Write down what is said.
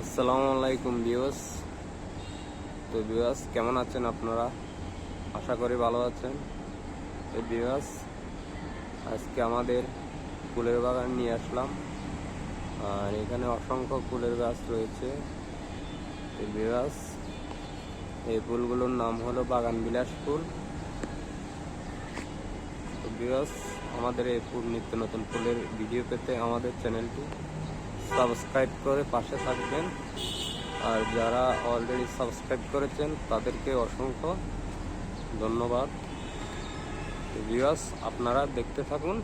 আসসালামু আলাইকুম বিওস তো বিওয়াস কেমন আছেন আপনারা? আশা করি ভালো আছেন। তো বিওয়াস আজকে আমাদের ফুলের বাগান নিয়ে আসলাম। আর এখানে অসংখ্য ফুলের গাছ রয়েছে। তো বিওয়াস এই ফুলগুলোর নাম হলো বাগান বিলাস ফুল। তো বিওয়াস আমাদের এই ফুল নিত্য নতুন ফুলের ভিডিও পেতে আমাদের চ্যানেলটি সাবস্ক্রাইব করে পাশে থাকবেন। আর যারা অলরেডি সাবস্ক্রাইব করেছেন, তাদেরকে অসংখ্য ধন্যবাদ। ভিউয়ার্স আপনারা দেখতে থাকুন।